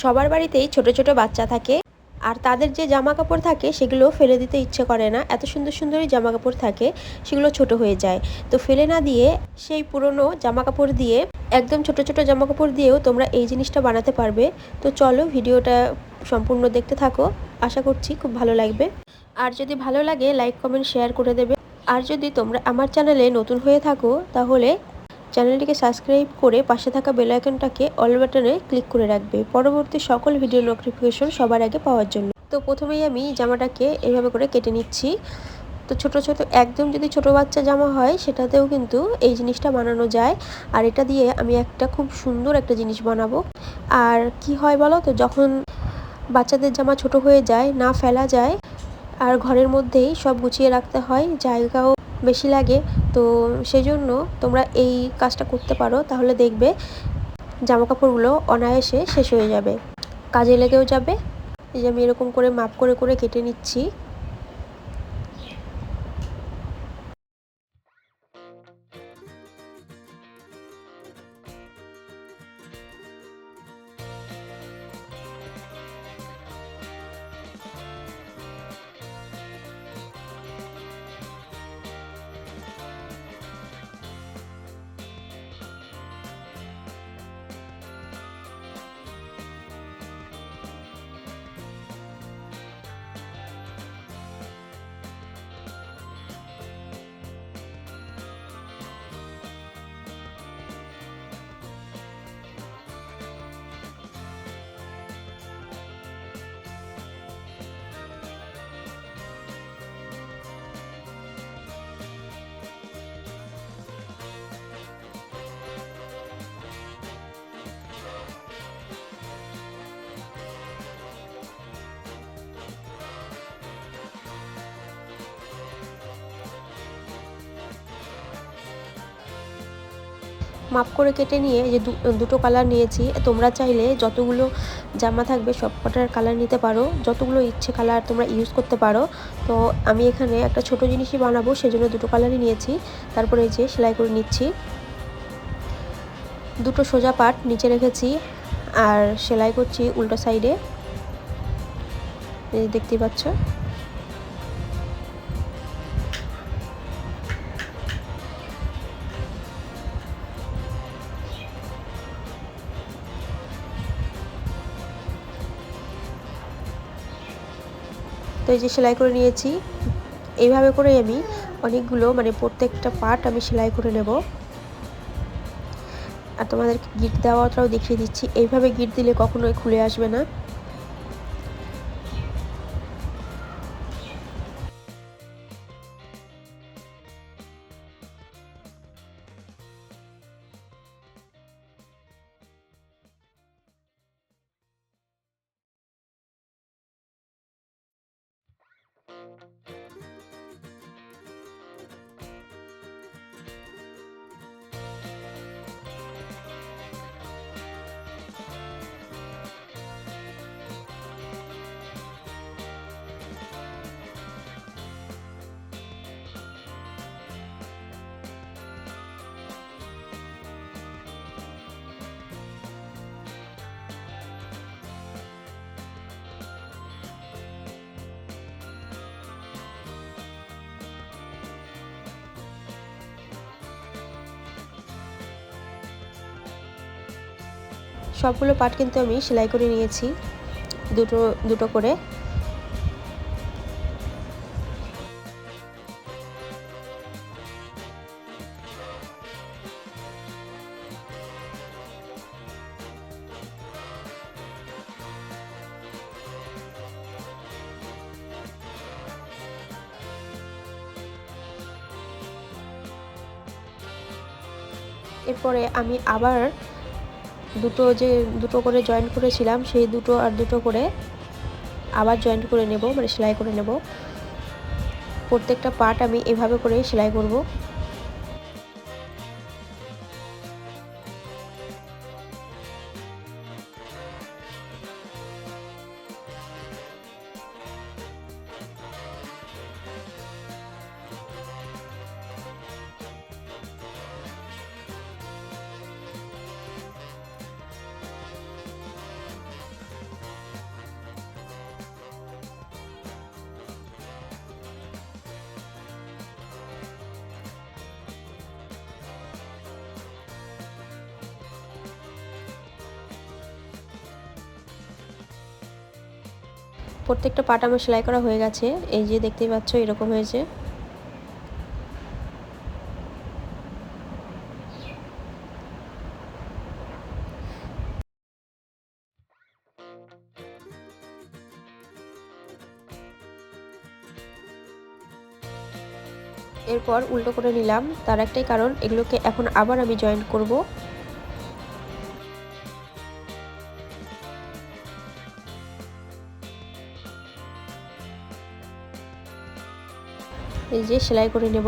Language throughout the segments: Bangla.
সবার বাড়িতেই ছোট ছোট বাচ্চা থাকে, আর তাদের যে জামা কাপড় থাকে সেগুলো ফেলে দিতে ইচ্ছে করে না। এত সুন্দর সুন্দরই জামা কাপড় থাকে, সেগুলো ছোট হয়ে যায়। তো ফেলে না দিয়ে সেই পুরনো জামা কাপড় দিয়ে, একদম ছোট ছোট জামা কাপড় দিয়েও তোমরা এই জিনিসটা বানাতে পারবে। তো চলো ভিডিওটা সম্পূর্ণ দেখতে থাকো। আশা করছি খুব ভালো লাগবে। আর যদি ভালো লাগে, লাইক, কমেন্ট, শেয়ার করে দেবে। আর যদি তোমরা আমার চ্যানেলে নতুন হয়ে থাকো, তাহলে চ্যানেলটিকে সাবস্ক্রাইব করে পাশে থাকা বেল আইকনটাকে অল বাটনে ক্লিক করে রাখবে। পরবর্তী সকল ভিডিও নোটিফিকেশন সবার আগে পাওয়ার জন্য। তো প্রথমেই আমি জামাটাকে এভাবে করে কেটে নিচ্ছি। তো ছোট ছোট, একদম যদি ছোট বাচ্চা জামা হয়, সেটাতেও কিন্তু এই জিনিসটা বানানো যায়। আর এটা দিয়ে আমি একটা খুব সুন্দর একটা জিনিস বানাবো। আর কি হয় বলো তো, যখন বাচ্চাদের জামা ছোট হয়ে যায়, না ফেলা যায়, আর ঘরের মধ্যেই সব গুছিয়ে রাখতে হয়, জায়গাও বেশি লাগে। তো সেই জন্য তোমরা এই কাজটা করতে পারো, তাহলে দেখবে জামা কাপড়গুলো অনায়াসে শেষ হয়ে যাবে। কাজে লেগেও যাবে। এই যে আমি এরকম করে মাপ করে করে কেটে নিচ্ছি। মাপ করে কেটে নিয়ে যে দুটো কালার নিয়েছি। তোমরা চাইলে যতগুলো জামা থাকবে সব কটার কালার নিতে পারো। যতগুলো ইচ্ছে কালার তোমরা ইউজ করতে পারো। তো আমি এখানে একটা ছোট জিনিসই বানাবো, সেজন্য দুটো কালারই নিয়েছি। তারপরে এই যে সেলাই করে নিচ্ছি। দুটো সোজা পাট নিচে রেখেছি আর সেলাই করছি উল্টো সাইডে দেখতেই পাচ্ছ? এই যে সেলাই করে নিয়েছি, এইভাবে করে আমি অনেকগুলো মানে প্রত্যেকটা পার্ট আমি সেলাই করে নেব। আর তোমাদেরকে গিট দেওয়াটাও দেখিয়ে দিচ্ছি। এইভাবে গিট দিলে কখনোই খুলে আসবে না। সবগুলো পাট কিন্তু আমি সেলাই করে নিয়েছি। দুটো দুটো করে। এরপরে আমি আবার দুটো যে দুটো করে জয়েন করেছিলাম, সেই দুটো আর দুটো করে আবার জয়েন্ট করে নেব মানে সেলাই করে নেব। প্রত্যেকটা পার্ট আমি এভাবে করে সেলাই করব। প্রত্যেকটা পাট আমার সেলাই করা হয়ে গেছে। এই যে দেখতেই পাচ্ছ, এরকম হয়েছে। এরপর উল্টো করে নিলাম। তার একটাই কারণ, এগুলোকে এখন আবার আমি জয়েন্ট করব। এই যে সেলাই করে নেব।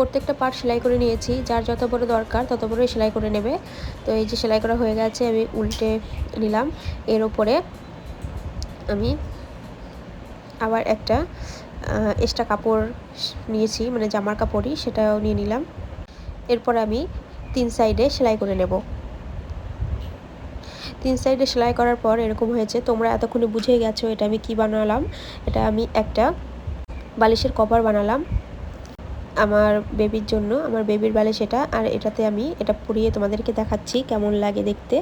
প্রত্যেকটা পার্ট সেলাই করে নিয়েছি। যার যত বড় দরকার, তত বড়ই সেলাই করে নেবে। তো এই যে সেলাই করা হয়ে গেছে, আমি উল্টে নিলাম। এর ওপরে আমি আবার একটা এক্সট্রা কাপড় নিয়েছি মানে জামার কাপড়ই, সেটাও নিয়ে নিলাম। এরপর আমি তিন সাইডে সেলাই করে নেব। তিন সাইডে সেলাই করার পর এরকম হয়েছে, তোমরা এতক্ষণে বুঝে গেছো এটা আমি কি বানালাম। এটা আমি একটা বালিশের কভার বানালাম। আমার বেবির জন্য, আমার বেবির বালিশ সেটা, আর এটাতে আমি এটা পরিয়ে তোমাদেরকে দেখাচ্ছি কেমন লাগে দেখতে।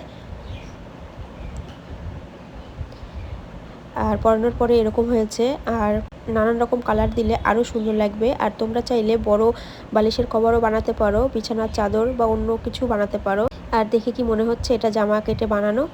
আর পরানোর পরে এরকম হয়েছে, আর নানান রকম কালার দিলে আরও সুন্দর লাগবে। আর তোমরা চাইলে বড় বালিশের কভারও বানাতে পারো, বিছানার চাদর বা অন্য কিছু বানাতে পারো। আর দেখে কি মনে হচ্ছে এটা জামা কেটে বানানো?